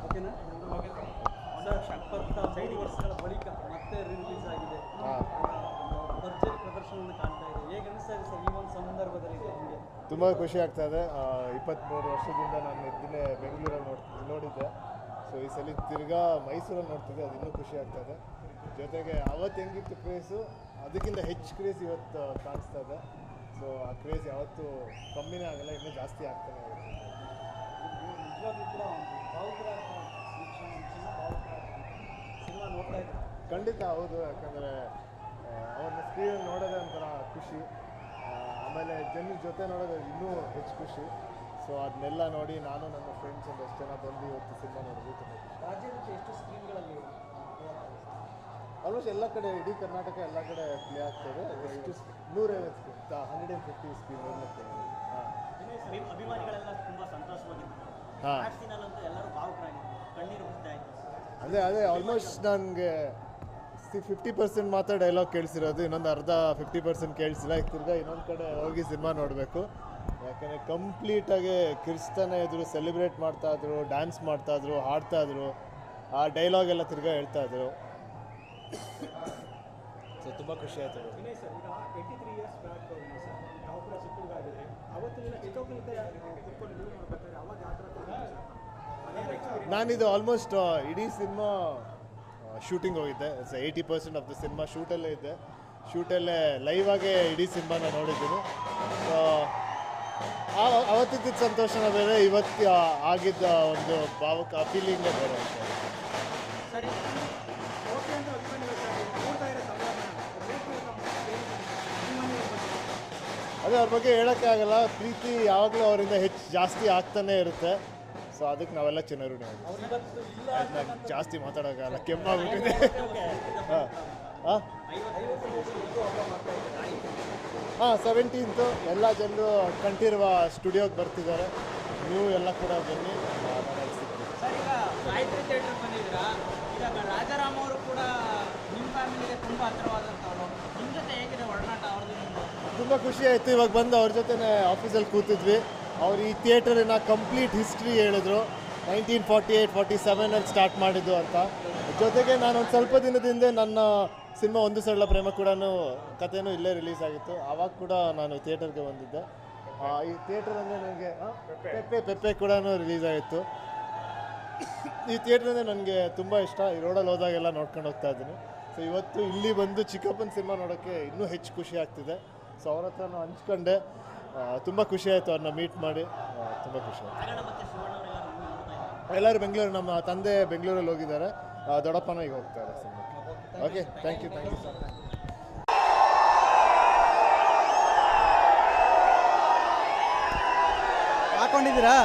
ಓಕೆನಾ ಸರ್ ಎಪ್ಪತ್ತ ಐದು ವರ್ಷಗಳ ಬಳಿಕ ಮತ್ತೆ ರಿಲೀಸ್ ಆಗಿದೆ ತುಂಬ ಖುಷಿ ಆಗ್ತಾ ಇದೆ. ಇಪ್ಪತ್ತ್ಮೂರು ವರ್ಷದಿಂದ ನಾನು ಇದನ್ನೇ ಬೆಂಗಳೂರಲ್ಲಿ ನೋಡ್ ನೋಡಿದ್ದೆ. ಸೊ ಈ ಸಲ ತಿರ್ಗಾ ಮೈಸೂರಲ್ಲಿ ನೋಡ್ತಿದ್ದೆ ಅದು ಇನ್ನೂ ಖುಷಿ ಆಗ್ತಾ ಇದೆ. ಜೊತೆಗೆ ಅವತ್ತು ಹೆಂಗಿತ್ತು ಕ್ರೇಸು ಅದಕ್ಕಿಂತ ಹೆಚ್ಚು ಕ್ರೇಜ್ ಇವತ್ತು ಕಾಣಿಸ್ತಾ ಇದೆ. ಸೊ ಆ ಕ್ರೇಜ್ ಯಾವತ್ತೂ ಕಮ್ಮಿನೇ ಆಗಲ್ಲ ಇನ್ನೂ ಜಾಸ್ತಿ ಆಗ್ತಾನೆ ಖಂಡಿತ ಹೌದು ಯಾಕಂದರೆ ಅವ್ರನ್ನ ಸ್ಕ್ರೀನಲ್ಲಿ ನೋಡೋದೇ ಒಂಥರ ಖುಷಿ. ಆಮೇಲೆ ಜನ ಜೊತೆ ನೋಡೋದು ಇನ್ನೂ ಹೆಚ್ಚು ಖುಷಿ. ಸೊ ಅದನ್ನೆಲ್ಲ ನೋಡಿ ನಾನು ನನ್ನ ಫ್ರೆಂಡ್ಸ್ ಒಂದು ಎಷ್ಟು ಜನ ಬಂದು ಇವತ್ತು ಸಿನಿಮಾ ನೋಡಿದ್ವಿ ತುಂಬ ಎಷ್ಟು ಸ್ಕ್ರೀನ್ಗಳಲ್ಲಿ ಆಲ್ಮೋಸ್ಟ್ ಎಲ್ಲ ಕಡೆ ಇಡೀ ಕರ್ನಾಟಕ ಎಲ್ಲ ಕಡೆ ಪ್ಲೇ ಆಗ್ತದೆ. ಎಷ್ಟು ನೂರೈವತ್ತು screen hundred and fifty screen ಅಭಿಮಾನಿಗಳೆಲ್ಲ ತುಂಬಾ ಸಂತೋಷವಾಗಿದ್ದಾರೆ ಹಾಂ. ಎಲ್ಲರೂ ಕಣ್ಣೀರು ಅದೇ ಅದೇ ಆಲ್ಮೋಸ್ಟ್ ನನಗೆ ಫಿಫ್ಟಿ ಪರ್ಸೆಂಟ್ ಮಾತ್ರ ಡೈಲಾಗ್ ಕೇಳಿಸಿರೋದು ಇನ್ನೊಂದು ಅರ್ಧ ಫಿಫ್ಟಿ ಪರ್ಸೆಂಟ್ ಕೇಳಿಸಿಲ್ಲ. ಈಗ ತಿರ್ಗಾ ಇನ್ನೊಂದು ಕಡೆ ಹೋಗಿ ಸಿನಿಮಾ ನೋಡಬೇಕು. ಯಾಕಂದರೆ ಕಂಪ್ಲೀಟಾಗಿ ಕಿರ್ಚ್ತಾನೆ ಇದ್ರು ಸೆಲೆಬ್ರೇಟ್ ಮಾಡ್ತಾಯಿದ್ರು ಡ್ಯಾನ್ಸ್ ಮಾಡ್ತಾಯಿದ್ರು ಹಾಡ್ತಾಯಿದ್ರು ಹಾಡ್ತಾ ಇದ್ರು. ಆ ಡೈಲಾಗ್ ಎಲ್ಲ ತಿರ್ಗಾ ಹೇಳ್ತಾಯಿದ್ರು ಸೊ ತುಂಬ ಖುಷಿ ಆಯಿತು. ನಾನಿದು ಆಲ್ಮೋಸ್ಟ್ ಇಡೀ ಸಿನಿಮಾ ಶೂಟಿಂಗ್ ಹೋಗಿದ್ದೆ eighty percent of the cinema ಶೂಟಲ್ಲೇ ಇದ್ದೆ ಶೂಟಲ್ಲೇ ಲೈವ್ ಆಗೇ ಇಡೀ ಸಿನಿಮಾನ ನೋಡಿದ್ದೀನಿ. ಸೊ ಅವತ್ತಿದ್ದ ಸಂತೋಷನ ಬೇರೆ ಇವತ್ತು ಆಗಿದ್ದ ಒಂದು ಭಾವಕ ಫೀಲಿಂಗೇ ಬೇರೆ ಅದೇ ಅವ್ರ ಬಗ್ಗೆ ಹೇಳೋಕ್ಕೆ ಆಗಲ್ಲ ಪ್ರೀತಿ ಯಾವಾಗಲೂ ಅವರಿಂದ ಹೆಚ್ಚು ಜಾಸ್ತಿ ಆಗ್ತಾನೆ ಇರುತ್ತೆ. ಸೊ ಅದಕ್ಕೆ ನಾವೆಲ್ಲ ಚೆನ್ನರು ನಾವು. ಜಾಸ್ತಿ ಮಾತಾಡೋಕ್ಕಾಗಲ್ಲ ಕೆಮ್ಮಾಗ್ಬಿಟ್ಟಿದೆ. ಹಾಂ ಹಾಂ. ಹಾಂ ಸೆವೆಂಟೀನ್ತು ಎಲ್ಲ ಜನರು ಕಂಠೀರುವ ಸ್ಟುಡಿಯೋಗೆ ಬರ್ತಿದ್ದಾರೆ. ನೀವು ಎಲ್ಲ ಕೂಡ ಬನ್ನಿ. ಆ, ನಾನು ಸಿಗ್ತೀನಿ ಸರ್ ಈಗ ಗಾಯತ್ರಿ ಥಿಯೇಟರ್ ಬಂದಿದ್ದೀರಾ? ಈಗ ರಾಜಾರಾಮ್ ಅವರು ಕೂಡ ನಿಮ್ಮ ಫ್ಯಾಮಿಲಿಗೆ ತುಂಬ ಹತ್ತಿರವಾದಂಥವ್ರು ನಿಮ್ಮ ಜೊತೆ ಹೇಗಿದೆ ಒಡನಾಟ ಅವ್ರದ್ದು ನಿಮ್ಮದು ತುಂಬ ಖುಷಿ ಆಯಿತು ಇವಾಗ ಬಂದು ಅವ್ರ ಜೊತೆ ಆಫೀಸಲ್ಲಿ ಕೂತಿದ್ವಿ. ಅವ್ರು ಈ ಥಿಯೇಟರಿನ ಕಂಪ್ಲೀಟ್ ಹಿಸ್ಟ್ರಿ ಹೇಳಿದ್ರು. ನೈನ್ಟೀನ್ ಫಾರ್ಟಿ ಏಟ್, ಫಾರ್ಟಿ ಸೆವೆನಲ್ಲಿ ಸ್ಟಾರ್ಟ್ ಮಾಡಿದ್ದು ಅಂತ. ಜೊತೆಗೆ ನಾನು ಒಂದು ಸ್ವಲ್ಪ ದಿನದ ಹಿಂದೆ ನನ್ನ ಸಿನಿಮಾ ಒಂದು ಸರಳ ಪ್ರೇಮ ಕೂಡ ಕಥೆನೂ ಇಲ್ಲೇ ರಿಲೀಸ್ ಆಗಿತ್ತು. ಆವಾಗ ಕೂಡ ನಾನು ಥಿಯೇಟರ್ಗೆ ಬಂದಿದ್ದೆ. ಈ ಥಿಯೇಟರ್ ಅಂದರೆ ನನಗೆ ಪೆಪ್ಪೆ ಪೆಪ್ಪೆ ಕೂಡ ರಿಲೀಸ್ ಆಗಿತ್ತು. ಈ ಥಿಯೇಟರ್ ಅಂದರೆ ನನಗೆ ತುಂಬ ಇಷ್ಟ. ಈ ರೋಡಲ್ಲಿ ಹೋದಾಗೆಲ್ಲ ನೋಡ್ಕೊಂಡು ಹೋಗ್ತಾ ಇದ್ದೀನಿ. ಸೊ ಇವತ್ತು ಇಲ್ಲಿ ಬಂದು ಚಿಕ್ಕಪ್ಪನ ಸಿನಿಮಾ ನೋಡೋಕ್ಕೆ ಇನ್ನೂ ಹೆಚ್ಚು ಖುಷಿ ಆಗ್ತಿದೆ. ಸೊ ಅವ್ರ ಹತ್ರನೂ ಹಂಚ್ಕೊಂಡೆ. ತುಂಬ ಖುಷಿ ಆಯಿತು ಅವ್ರನ್ನ ಮೀಟ್ ಮಾಡಿ. ತುಂಬ ಖುಷಿ ಆಯಿತು. ಎಲ್ಲರೂ ಬೆಂಗಳೂರು, ನಮ್ಮ ತಂದೆ ಬೆಂಗಳೂರಲ್ಲಿ ಹೋಗಿದ್ದಾರೆ. ದೊಡ್ಡಪ್ಪನ ಈಗ ಹೋಗ್ತಾರೆ okay thank you thank you sir ಹಾಕೊಂಡಿದ್ದೀರಾ?